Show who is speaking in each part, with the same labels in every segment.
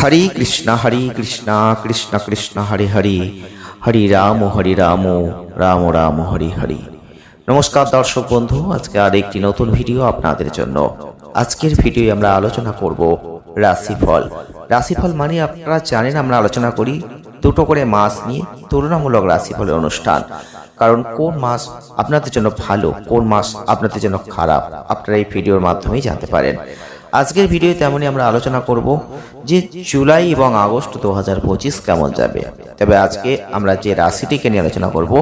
Speaker 1: হরে কৃষ্ণ হরে কৃষ্ণ কৃষ্ণ কৃষ্ণ হরে হরে হরি রাম হরি রাম রাম রাম হরি হরি নমস্কার দর্শক বন্ধু আজকে আর একটি নতুন ভিডিও আপনাদের জন্য আজকের ভিডিও আমরা আলোচনা করব রাশিফল রাশিফল মানে আপনারা জানেন আমরা আলোচনা করি দুটো করে মাস নিয়ে তুলনামূলক রাশিফলের অনুষ্ঠান কারণ কোন মাস আপনাদের জন্য ভালো কোন মাস আপনাদের জন্য খারাপ আপনারা এই ভিডিওর মাধ্যমেই জানতে পারেন আজকের ভিডিও তেমনই আমরা আলোচনা করব যে জুলাই এবং আগস্ট দু হাজার পঁচিশ কেমন যাবে তবে আজকে আমরা যে রাশিটিকে নিয়ে আলোচনা করব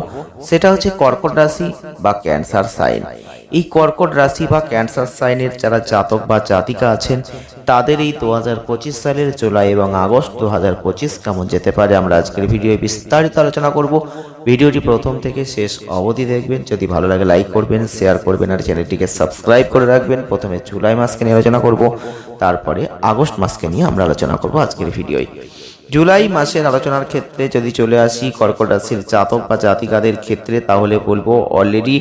Speaker 1: সেটা হচ্ছে কর্কট রাশি বা ক্যান্সার সাইন এই কর্কট রাশি বা ক্যান্সার সাইনের যারা জাতক বা জাতিকা আছেন তাদের এই দু সালের জুলাই এবং আগস্ট দু হাজার পঁচিশ কেমন যেতে পারে আমরা আজকের ভিডিও বিস্তারিত আলোচনা করব ভিডিওটি প্রথম থেকে শেষ অবধি দেখবেন যদি ভালো লাগে লাইক করবেন শেয়ার করবেন আর চ্যানেলটিকে সাবস্ক্রাইব করে রাখবেন প্রথমে জুলাই মাসকে নিয়ে আলোচনা করব তারপরে আগস্ট মাসকে নিয়ে আমরা আলোচনা করব আজকের ভিডিওয় জুলাই মাসের আলোচনার ক্ষেত্রে যদি চলে আসি কর্কট রাশির জাতক বা জাতিকাদের ক্ষেত্রে তাহলে বলবো অলরেডি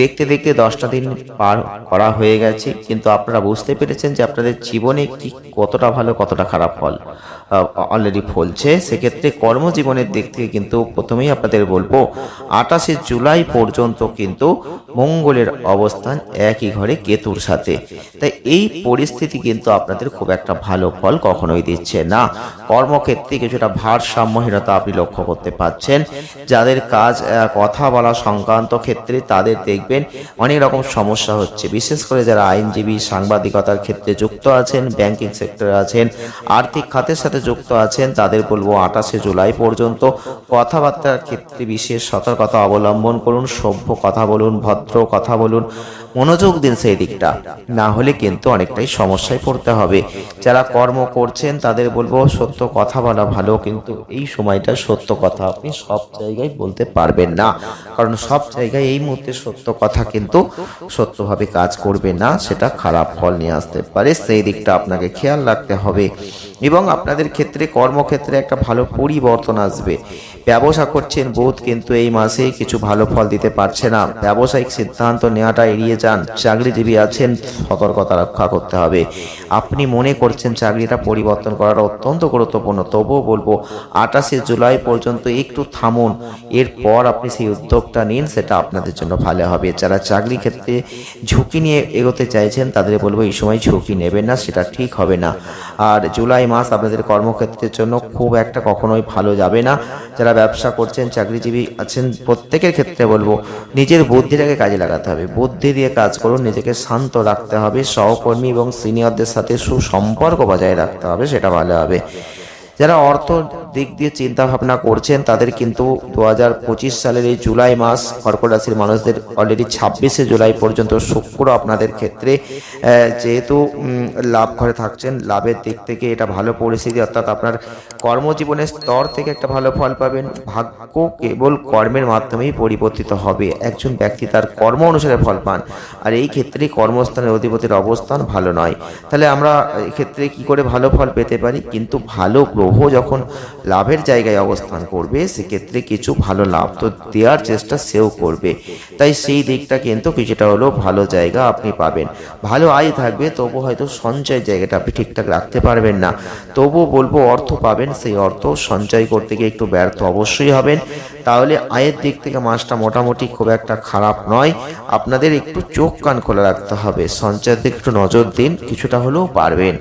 Speaker 1: দেখতে দেখতে দশটা দিন পার করা হয়ে গেছে কিন্তু আপনারা বুঝতে পেরেছেন যে আপনাদের জীবনে কি কতটা ভালো কতটা খারাপ ফল অলরেডি ফলছে সেক্ষেত্রে কর্মজীবনের দিক থেকে কিন্তু প্রথমেই আপনাদের বলবো আটাশে জুলাই পর্যন্ত কিন্তু মঙ্গলের অবস্থান একই ঘরে কেতুর সাথে তাই এই পরিস্থিতি কিন্তু আপনাদের খুব একটা ভালো ফল কখনোই দিচ্ছে না কর্মক্ষেত্রে দিকতে কিছুটা ভারসাম্যহীনতা আপনি লক্ষ্য করতে পাচ্ছেন যাদের কাজ কথা বলা সংক্রান্ত ক্ষেত্রে তাদের দেখবেন অনেক রকম সমস্যা হচ্ছে বিশেষ করে যারা আইনজীবী সাংবাদিকতার ক্ষেত্রে যুক্ত আছেন ব্যাংকিং সেক্টরে আছেন আর্থিক খাতের সাথে যুক্ত আছেন তাদের বলবো আঠাশে জুলাই পর্যন্ত কথাবার্তার ক্ষেত্রে বিশেষ সতর্কতা অবলম্বন করুন সভ্য কথা বলুন ভদ্র কথা বলুন মনোযোগ দিন সেই দিকটা না হলে কিন্তু অনেকটাই সমস্যায় পড়তে হবে যারা কর্ম করছেন তাদের বলবো সত্য কথা বলা ভালো কিন্তু এই সময়টা সত্য কথা আপনি সব জায়গায় বলতে পারবেন না কারণ সব জায়গায় এই মুহূর্তে সত্য কথা কিন্তু সত্যভাবে কাজ করবে না সেটা খারাপ ফল নিয়ে আসতে পারে সেই দিকটা আপনাকে খেয়াল রাখতে হবে এবং আপনাদের ক্ষেত্রে কর্মক্ষেত্রে একটা ভালো পরিবর্তন আসবে ব্যবসা করছেন বোধ কিন্তু এই মাসে কিছু ভালো ফল দিতে পারছে না ব্যবসায়িক সিদ্ধান্ত নেওয়াটা এড়িয়ে যান চাকরিজীবী আছেন সতর্কতা রক্ষা করতে হবে আপনি মনে করছেন চাকরিটা পরিবর্তন করাটা অত্যন্ত গুরুত্বপূর্ণ তবুও বলবো আঠাশে জুলাই পর্যন্ত একটু থামুন এরপর আপনি সেই উদ্যোগটা নিন সেটা আপনাদের জন্য ভালো হবে যারা চাকরি ক্ষেত্রে ঝুঁকি নিয়ে এগোতে চাইছেন তাদের বলবো এই সময় ঝুঁকি নেবেন না সেটা ঠিক হবে না আর জুলাই মাস আপনাদের কর্মক্ষেত্রের জন্য খুব একটা কখনোই ভালো যাবে না যারা ব্যবসা করছেন চাকরিজীবী আছেন প্রত্যেকের ক্ষেত্রে বলবো নিজের বুদ্ধিটাকে কাজে লাগাতে হবে বুদ্ধি দিয়ে কাজ করুন নিজেকে শান্ত রাখতে হবে সহকর্মী এবং সিনিয়রদের সাথে সুসম্পর্ক বজায় রাখতে হবে সেটা ভালো হবে যারা অর্থ দিক দিয়ে চিন্তা ভাবনা করছেন তাদের কিন্তু দু সালের এই জুলাই মাস কর্কট রাশির মানুষদের অলরেডি ছাব্বিশে জুলাই পর্যন্ত শুক্র আপনাদের ক্ষেত্রে যেহেতু লাভ ঘরে থাকছেন লাভের দিক থেকে এটা ভালো পরিস্থিতি অর্থাৎ আপনার কর্মজীবনের স্তর থেকে একটা ভালো ফল পাবেন ভাগ্য কেবল কর্মের মাধ্যমেই পরিবর্তিত হবে একজন ব্যক্তি তার কর্ম অনুসারে ফল পান আর এই ক্ষেত্রে কর্মস্থানের অধিপতির অবস্থান ভালো নয় তাহলে আমরা এক্ষেত্রে কি করে ভালো ফল পেতে পারি কিন্তু ভালো গ্রহ যখন লাভের জায়গায় অবস্থান করবে সেক্ষেত্রে কিছু ভালো লাভ তো দেওয়ার চেষ্টা সেও করবে তাই সেই দিকটা কিন্তু কিছুটা হলেও ভালো জায়গা আপনি পাবেন ভালো আয় থাকবে তবু হয়তো সঞ্চয় জায়গাটা আপনি ঠিকঠাক রাখতে পারবেন না তবু বলবো অর্থ পাবেন সেই অর্থ সঞ্চয় করতে গিয়ে একটু ব্যর্থ অবশ্যই হবেন তাহলে আয়ের দিক থেকে মাসটা মোটামুটি খুব একটা খারাপ নয় আপনাদের একটু চোখ কান খোলা রাখতে হবে সঞ্চয়ের দিকে একটু নজর দিন কিছুটা হলেও পারবেন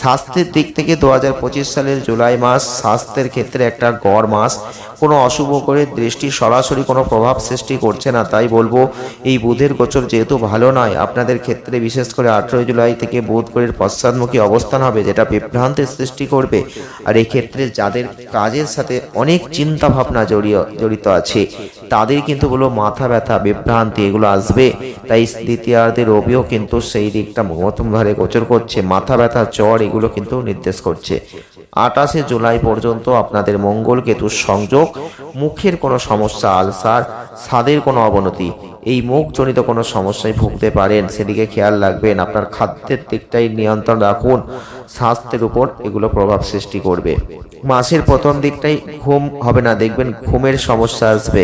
Speaker 1: স্বাস্থ্যের দিক থেকে দু সালের জুলাই মাস স্বাস্থ্যের ক্ষেত্রে একটা গড় মাস কোনো অশুভ করে দৃষ্টি সরাসরি কোনো প্রভাব সৃষ্টি করছে না তাই বলবো এই বুধের গোচর যেহেতু ভালো নয় আপনাদের ক্ষেত্রে বিশেষ করে আঠেরোই জুলাই থেকে বুধ করে পশ্চাৎমুখী অবস্থান হবে যেটা বিভ্রান্তের সৃষ্টি করবে আর এক্ষেত্রে যাদের কাজের সাথে অনেক চিন্তা ভাবনা জড়িত আছে তাদের কিন্তু বলবো মাথা ব্যথা বিভ্রান্তি এগুলো আসবে তাই দ্বিতীয়ার্ধের অভিও কিন্তু সেই দিকটা মহতম ধারে গোচর করছে মাথা ব্যথা জ্বর এগুলো কিন্তু নির্দেশ করছে আটাশে জুলাই পর্যন্ত আপনাদের মঙ্গল কেতুর সংযোগ মুখের কোনো সমস্যা আলসার স্বাদের কোনো অবনতি এই মুখজনিত কোনো সমস্যায় ভুগতে পারেন সেদিকে খেয়াল রাখবেন আপনার খাদ্যের দিকটাই নিয়ন্ত্রণ রাখুন স্বাস্থ্যের উপর এগুলো প্রভাব সৃষ্টি করবে মাসের প্রথম দিকটাই ঘুম হবে না দেখবেন ঘুমের সমস্যা আসবে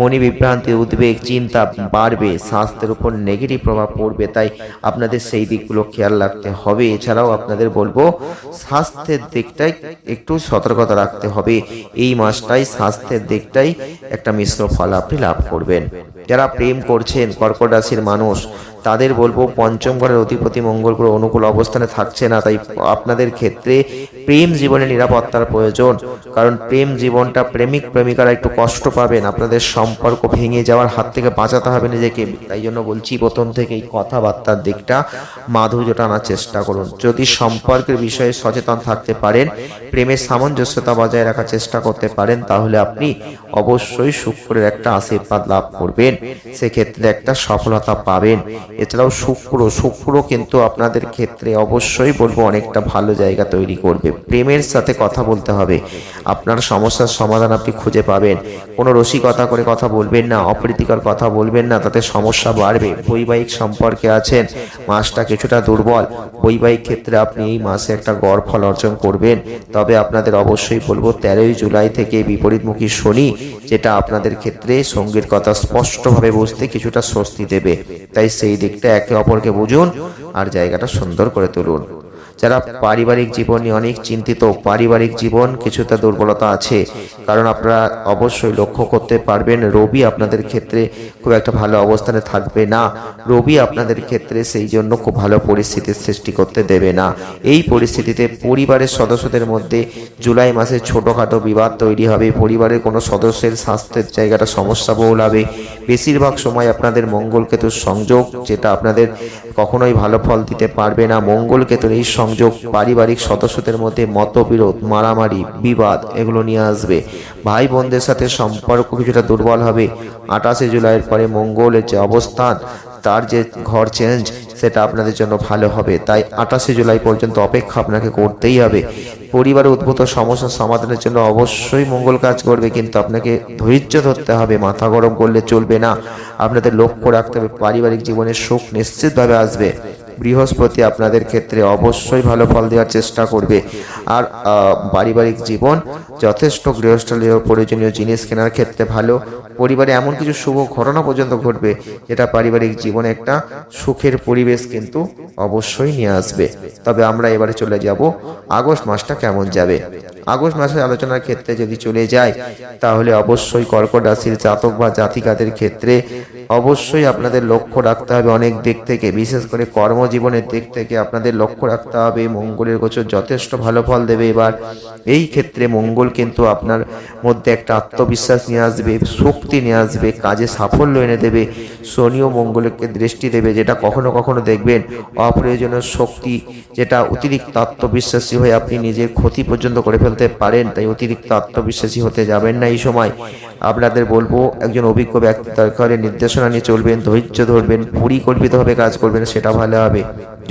Speaker 1: মনি বিভ্রান্তি উদ্বেগ চিন্তা বাড়বে স্বাস্থ্যের উপর নেগেটিভ প্রভাব পড়বে তাই আপনাদের সেই দিকগুলো খেয়াল রাখতে হবে এছাড়াও আপনাদের বলবো স্বাস্থ্যের দিকটাই একটু সতর্কতা রাখতে হবে এই মাসটাই স্বাস্থ্যের দিকটাই একটা মিশ্র ফল আপনি লাভ করবেন যারা প্রেম করছেন কর্কট রাশির মানুষ তাদের বলবো পঞ্চম ঘরের অধিপতি মঙ্গল গ্রহ অনুকূল অবস্থানে থাকছে না তাই আপনাদের ক্ষেত্রে প্রেম জীবনে নিরাপত্তার প্রয়োজন কারণ প্রেম জীবনটা প্রেমিক প্রেমিকারা একটু কষ্ট পাবেন আপনাদের সম্পর্ক ভেঙে যাওয়ার হাত থেকে বাঁচাতে হবে নিজেকে তাই জন্য বলছি প্রথম থেকে এই কথাবার্তার দিকটা মাধুর্য টানার চেষ্টা করুন যদি সম্পর্কের বিষয়ে সচেতন থাকতে পারেন প্রেমের সামঞ্জস্যতা বজায় রাখার চেষ্টা করতে পারেন তাহলে আপনি অবশ্যই শুক্রের একটা আশীর্বাদ লাভ করবেন সেক্ষেত্রে একটা সফলতা পাবেন এছাড়াও শুক্র শুক্র কিন্তু আপনাদের ক্ষেত্রে অবশ্যই বলবো অনেকটা ভালো জায়গা তৈরি করবে প্রেমের সাথে কথা বলতে হবে আপনার সমস্যার সমাধান আপনি খুঁজে পাবেন কোনো রসিকতা করে কথা বলবেন না অপ্রীতিকর কথা বলবেন না তাতে সমস্যা বাড়বে বৈবাহিক সম্পর্কে আছেন মাসটা কিছুটা দুর্বল বৈবাহিক ক্ষেত্রে আপনি এই মাসে একটা গড় ফল অর্জন করবেন তবে আপনাদের অবশ্যই বলবো তেরোই জুলাই থেকে বিপরীতমুখী শনি যেটা আপনাদের ক্ষেত্রে সঙ্গীর কথা স্পষ্টভাবে বুঝতে কিছুটা স্বস্তি দেবে তাই সেই দিকে দিকটা একে অপরকে বুঝুন আর জায়গাটা সুন্দর করে তুলুন যারা পারিবারিক জীবন নিয়ে অনেক চিন্তিত পারিবারিক জীবন কিছুটা দুর্বলতা আছে কারণ আপনারা অবশ্যই লক্ষ্য করতে পারবেন রবি আপনাদের ক্ষেত্রে খুব একটা ভালো অবস্থানে থাকবে না রবি আপনাদের ক্ষেত্রে সেই জন্য খুব ভালো পরিস্থিতির সৃষ্টি করতে দেবে না এই পরিস্থিতিতে পরিবারের সদস্যদের মধ্যে জুলাই মাসে ছোটোখাটো বিবাদ তৈরি হবে পরিবারের কোনো সদস্যের স্বাস্থ্যের জায়গাটা সমস্যা বহুল হবে বেশিরভাগ সময় আপনাদের মঙ্গল কেতুর সংযোগ যেটা আপনাদের কখনোই ভালো ফল দিতে পারবে না মঙ্গল কেতুর এই সংযোগ পারিবারিক সদস্যদের মধ্যে মতবিরোধ মারামারি বিবাদ এগুলো নিয়ে আসবে ভাই বোনদের সাথে সম্পর্ক কিছুটা দুর্বল হবে আঠাশে জুলাইয়ের পরে মঙ্গলের যে অবস্থান তার যে ঘর চেঞ্জ সেটা আপনাদের জন্য ভালো হবে তাই আঠাশে জুলাই পর্যন্ত অপেক্ষা আপনাকে করতেই হবে পরিবারে উদ্ভূত সমস্যা সমাধানের জন্য অবশ্যই মঙ্গল কাজ করবে কিন্তু আপনাকে ধৈর্য ধরতে হবে মাথা গরম করলে চলবে না আপনাদের লক্ষ্য রাখতে হবে পারিবারিক জীবনে সুখ নিশ্চিতভাবে আসবে বৃহস্পতি আপনাদের ক্ষেত্রে অবশ্যই ভালো ফল দেওয়ার চেষ্টা করবে আর পারিবারিক জীবন যথেষ্ট গৃহস্থলীয় প্রয়োজনীয় জিনিস কেনার ক্ষেত্রে ভালো পরিবারে এমন কিছু শুভ ঘটনা পর্যন্ত ঘটবে যেটা পারিবারিক জীবনে একটা সুখের পরিবেশ কিন্তু অবশ্যই নিয়ে আসবে তবে আমরা এবারে চলে যাব আগস্ট মাসটা কেমন যাবে আগস্ট মাসের আলোচনার ক্ষেত্রে যদি চলে যায় তাহলে অবশ্যই কর্কট রাশির জাতক বা জাতিকাদের ক্ষেত্রে অবশ্যই আপনাদের লক্ষ্য রাখতে হবে অনেক দিক থেকে বিশেষ করে কর্মজীবনের দিক থেকে আপনাদের লক্ষ্য রাখতে হবে মঙ্গলের গোচর যথেষ্ট ভালো ফল দেবে এবার এই ক্ষেত্রে মঙ্গল কিন্তু আপনার মধ্যে একটা আত্মবিশ্বাস নিয়ে আসবে শক্তি নিয়ে আসবে কাজে সাফল্য এনে দেবে শনি ও মঙ্গলকে দৃষ্টি দেবে যেটা কখনো কখনো দেখবেন অপ্রয়োজনীয় শক্তি যেটা অতিরিক্ত আত্মবিশ্বাসী হয়ে আপনি নিজের ক্ষতি পর্যন্ত করে ফেলতে হতে পারেন তাই অতিরিক্ত আত্মবিশ্বাসী হতে যাবেন না এই সময় আপনাদের বলবো একজন অভিজ্ঞ ব্যক্তি তার নির্দেশনা নিয়ে চলবেন ধৈর্য ধরবেন পরিকল্পিতভাবে কাজ করবেন সেটা ভালো হবে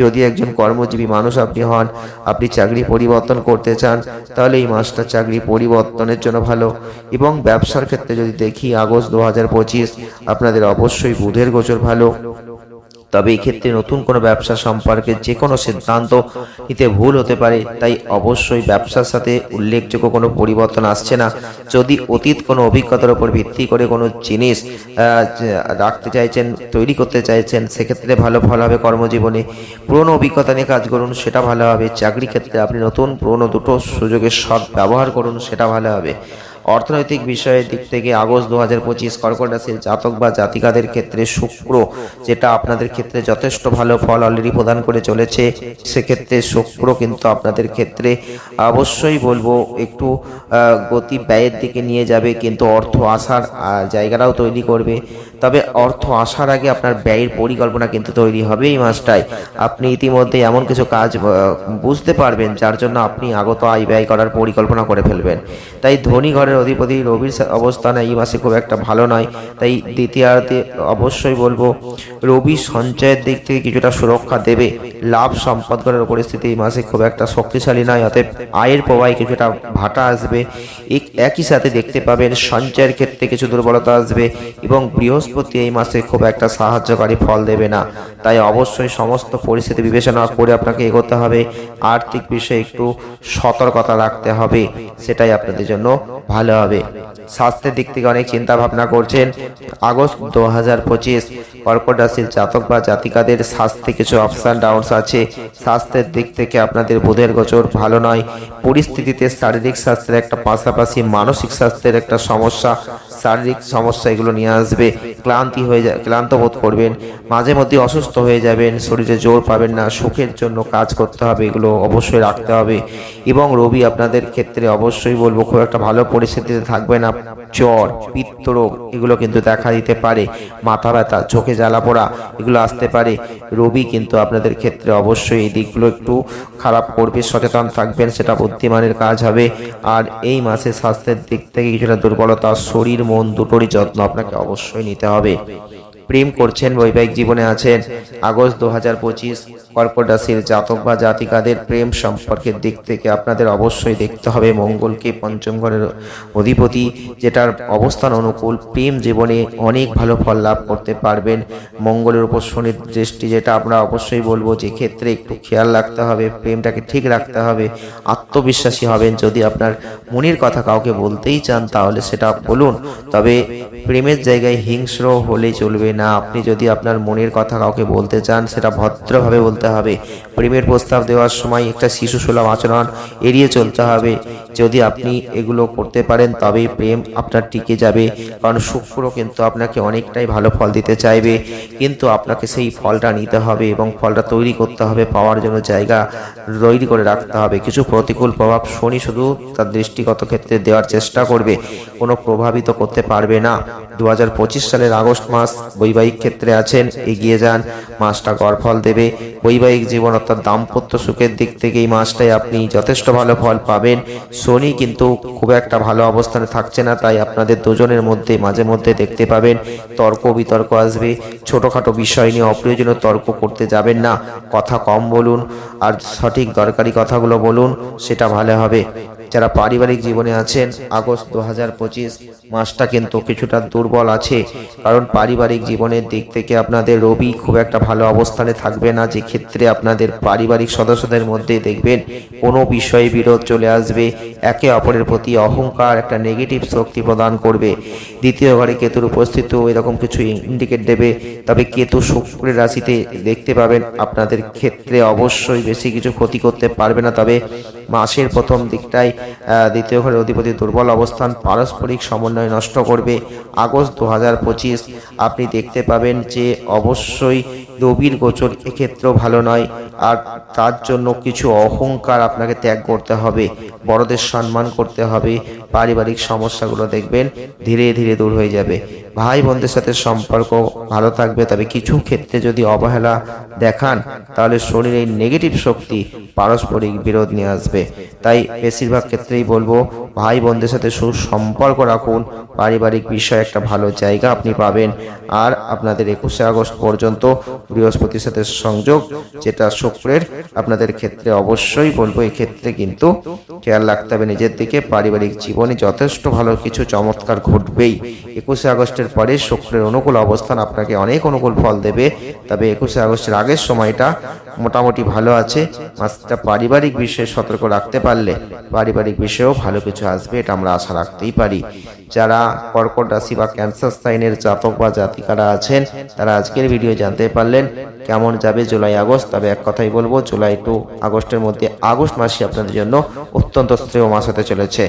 Speaker 1: যদি একজন কর্মজীবী মানুষ আপনি হন আপনি চাকরি পরিবর্তন করতে চান তাহলে এই মাসটা চাকরি পরিবর্তনের জন্য ভালো এবং ব্যবসার ক্ষেত্রে যদি দেখি আগস্ট দু আপনাদের অবশ্যই বুধের গোচর ভালো তবে এক্ষেত্রে নতুন কোনো ব্যবসা সম্পর্কে যে কোনো সিদ্ধান্ত নিতে ভুল হতে পারে তাই অবশ্যই ব্যবসার সাথে উল্লেখযোগ্য কোনো পরিবর্তন আসছে না যদি অতীত কোনো অভিজ্ঞতার উপর ভিত্তি করে কোনো জিনিস রাখতে চাইছেন তৈরি করতে চাইছেন সেক্ষেত্রে ভালো ফল হবে কর্মজীবনে পুরনো অভিজ্ঞতা নিয়ে কাজ করুন সেটা ভালো হবে চাকরি ক্ষেত্রে আপনি নতুন পুরনো দুটো সুযোগের সব ব্যবহার করুন সেটা ভালো হবে অর্থনৈতিক বিষয়ের দিক থেকে আগস্ট দু হাজার পঁচিশ কর্কট রাশির জাতক বা জাতিকাদের ক্ষেত্রে শুক্র যেটা আপনাদের ক্ষেত্রে যথেষ্ট ভালো ফল অলরেডি প্রদান করে চলেছে সেক্ষেত্রে শুক্র কিন্তু আপনাদের ক্ষেত্রে অবশ্যই বলবো একটু গতি ব্যয়ের দিকে নিয়ে যাবে কিন্তু অর্থ আসার জায়গাটাও তৈরি করবে তবে অর্থ আসার আগে আপনার ব্যয়ের পরিকল্পনা কিন্তু তৈরি হবে এই মাসটায় আপনি ইতিমধ্যে এমন কিছু কাজ বুঝতে পারবেন যার জন্য আপনি আগত আয় ব্যয় করার পরিকল্পনা করে ফেলবেন তাই ধনী ঘরের অধিপতি রবির অবস্থান এই মাসে খুব একটা ভালো নয় তাই দ্বিতীয়ার্ধে অবশ্যই বলবো রবি সঞ্চয়ের দিক থেকে কিছুটা সুরক্ষা দেবে লাভ সম্পদ করার পরিস্থিতি এই মাসে খুব একটা শক্তিশালী নয় অতএব আয়ের প্রবাহে কিছুটা ভাটা আসবে একই সাথে দেখতে পাবেন সঞ্চয়ের ক্ষেত্রে কিছু দুর্বলতা আসবে এবং বৃহস্পতি বৃহস্পতি এই মাসে খুব একটা সাহায্যকারী ফল দেবে না তাই অবশ্যই সমস্ত পরিস্থিতি বিবেচনা করে আপনাকে এগোতে হবে আর্থিক বিষয়ে একটু সতর্কতা রাখতে হবে সেটাই আপনাদের জন্য ভালো হবে স্বাস্থ্যের দিক থেকে অনেক চিন্তা ভাবনা করছেন আগস্ট দু হাজার পঁচিশ কর্কট রাশির জাতক বা জাতিকাদের স্বাস্থ্যে কিছু আপস অ্যান্ড ডাউনস আছে স্বাস্থ্যের দিক থেকে আপনাদের বোধের গোচর ভালো নয় পরিস্থিতিতে শারীরিক স্বাস্থ্যের একটা পাশাপাশি মানসিক স্বাস্থ্যের একটা সমস্যা শারীরিক সমস্যা এগুলো নিয়ে আসবে ক্লান্তি হয়ে যায় ক্লান্ত বোধ করবেন মাঝে মধ্যে অসুস্থ হয়ে যাবেন শরীরে জোর পাবেন না সুখের জন্য কাজ করতে হবে এগুলো অবশ্যই রাখতে হবে এবং রবি আপনাদের ক্ষেত্রে অবশ্যই বলবো খুব একটা ভালো পরিস্থিতিতে থাকবে না জ্বর পিত্তরোগ এগুলো কিন্তু দেখা দিতে পারে মাথা ব্যথা চোখে জ্বালা পোড়া এগুলো আসতে পারে রবি কিন্তু আপনাদের ক্ষেত্রে অবশ্যই এই দিকগুলো একটু খারাপ করবে সচেতন থাকবেন সেটা বুদ্ধিমানের কাজ হবে আর এই মাসে স্বাস্থ্যের দিক থেকে কিছুটা দুর্বলতা শরীর মন দুটোরই যত্ন আপনাকে অবশ্যই নিতে হবে প্রেম করছেন বৈবাহিক জীবনে আছেন আগস্ট দু হাজার পঁচিশ কর্কট রাশির জাতক বা জাতিকাদের প্রেম সম্পর্কের দিক থেকে আপনাদের অবশ্যই দেখতে হবে মঙ্গলকে পঞ্চম ঘরের অধিপতি যেটার অবস্থান অনুকূল প্রেম জীবনে অনেক ভালো ফল লাভ করতে পারবেন মঙ্গলের উপর শনির দৃষ্টি যেটা আমরা অবশ্যই বলবো যে ক্ষেত্রে একটু খেয়াল রাখতে হবে প্রেমটাকে ঠিক রাখতে হবে আত্মবিশ্বাসী হবেন যদি আপনার মনের কথা কাউকে বলতেই চান তাহলে সেটা বলুন তবে প্রেমের জায়গায় হিংস্র হলে চলবে না আপনি যদি আপনার মনের কথা কাউকে বলতে চান সেটা ভদ্রভাবে বলতে হবে প্রেমের প্রস্তাব দেওয়ার সময় একটা শিশু সুলভ আচরণ এড়িয়ে চলতে হবে যদি আপনি এগুলো করতে পারেন তবে প্রেম আপনার টিকে যাবে কারণ শুক্র কিন্তু আপনাকে অনেকটাই ভালো ফল দিতে চাইবে কিন্তু আপনাকে সেই ফলটা নিতে হবে এবং ফলটা তৈরি করতে হবে পাওয়ার জন্য জায়গা তৈরি করে রাখতে হবে কিছু প্রতিকূল প্রভাব শনি শুধু তার দৃষ্টিগত ক্ষেত্রে দেওয়ার চেষ্টা করবে কোনো প্রভাবিত করতে পারবে না দু সালের আগস্ট মাস বৈবাহিক ক্ষেত্রে আছেন এগিয়ে যান মাসটা ফল দেবে বৈবাহিক জীবন অর্থাৎ দাম্পত্য সুখের দিক থেকে এই মাসটাই আপনি যথেষ্ট ভালো ফল পাবেন শনি কিন্তু খুব একটা ভালো অবস্থানে থাকছে না তাই আপনাদের দুজনের মধ্যে মাঝে মধ্যে দেখতে পাবেন তর্ক বিতর্ক আসবে ছোটোখাটো বিষয় নিয়ে অপ্রয়োজনীয় তর্ক করতে যাবেন না কথা কম বলুন আর সঠিক দরকারি কথাগুলো বলুন সেটা ভালো হবে যারা পারিবারিক জীবনে আছেন আগস্ট দু হাজার পঁচিশ মাসটা কিন্তু কিছুটা দুর্বল আছে কারণ পারিবারিক জীবনের দিক থেকে আপনাদের রবি খুব একটা ভালো অবস্থানে থাকবে না যে ক্ষেত্রে আপনাদের পারিবারিক সদস্যদের মধ্যে দেখবেন কোনো বিষয়ে বিরোধ চলে আসবে একে অপরের প্রতি অহংকার একটা নেগেটিভ শক্তি প্রদান করবে দ্বিতীয় ঘরে কেতুর উপস্থিতিও এরকম কিছু ইন্ডিকেট দেবে তবে কেতু শুক্রের রাশিতে দেখতে পাবেন আপনাদের ক্ষেত্রে অবশ্যই বেশি কিছু ক্ষতি করতে পারবে না তবে মাসের প্রথম দিকটায় দ্বিতীয় ঘরের অধিপতি দুর্বল অবস্থান পারস্পরিক সমন্বয় নষ্ট করবে আগস্ট দু আপনি দেখতে পাবেন যে অবশ্যই রবির গোচর এক্ষেত্রেও ভালো নয় আর তার জন্য কিছু অহংকার আপনাকে ত্যাগ করতে হবে বড়দের সম্মান করতে হবে পারিবারিক সমস্যাগুলো দেখবেন ধীরে ধীরে দূর হয়ে যাবে ভাই বোনদের সাথে সম্পর্ক ভালো থাকবে তবে কিছু ক্ষেত্রে যদি অবহেলা দেখান তাহলে শরীরে নেগেটিভ শক্তি পারস্পরিক বিরোধ নিয়ে আসবে তাই বেশিরভাগ ক্ষেত্রেই বলবো ভাই বোনদের সাথে সুসম্পর্ক রাখুন পারিবারিক বিষয়ে একটা ভালো জায়গা আপনি পাবেন আর আপনাদের একুশে আগস্ট পর্যন্ত বৃহস্পতির সাথে সংযোগ যেটা শুক্রের আপনাদের ক্ষেত্রে অবশ্যই বলবো এক্ষেত্রে কিন্তু খেয়াল রাখতে হবে নিজের দিকে পারিবারিক জীবনে যথেষ্ট ভালো কিছু চমৎকার ঘটবেই একুশে আগস্টের অনুষ্ঠানের পরে শুক্রের অনুকূল অবস্থান আপনাকে অনেক অনুকূল ফল দেবে তবে একুশে আগস্টের আগের সময়টা মোটামুটি ভালো আছে মাসটা পারিবারিক বিষয়ে সতর্ক রাখতে পারলে পারিবারিক বিষয়েও ভালো কিছু আসবে এটা আমরা আশা রাখতেই পারি যারা কর্কট রাশি বা ক্যান্সার সাইনের জাতক বা জাতিকারা আছেন তারা আজকের ভিডিও জানতে পারলেন কেমন যাবে জুলাই আগস্ট তবে এক কথাই বলবো জুলাই টু আগস্টের মধ্যে আগস্ট মাসে আপনাদের জন্য অত্যন্ত শ্রেয় মাস হতে চলেছে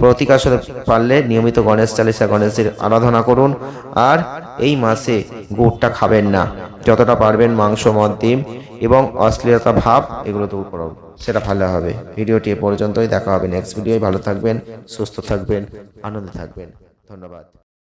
Speaker 1: প্রতিকার সাথে পারলে নিয়মিত গণেশ চালিশা গণেশের আরাধনা করুন আর এই মাসে গুড়টা খাবেন না যতটা পারবেন মাংস মদ ডিম এবং অশ্লীলতা ভাব এগুলো দূর করো সেটা ভালো হবে ভিডিওটি এ পর্যন্তই দেখা হবে নেক্সট ভিডিওয় ভালো থাকবেন সুস্থ থাকবেন আনন্দে থাকবেন ধন্যবাদ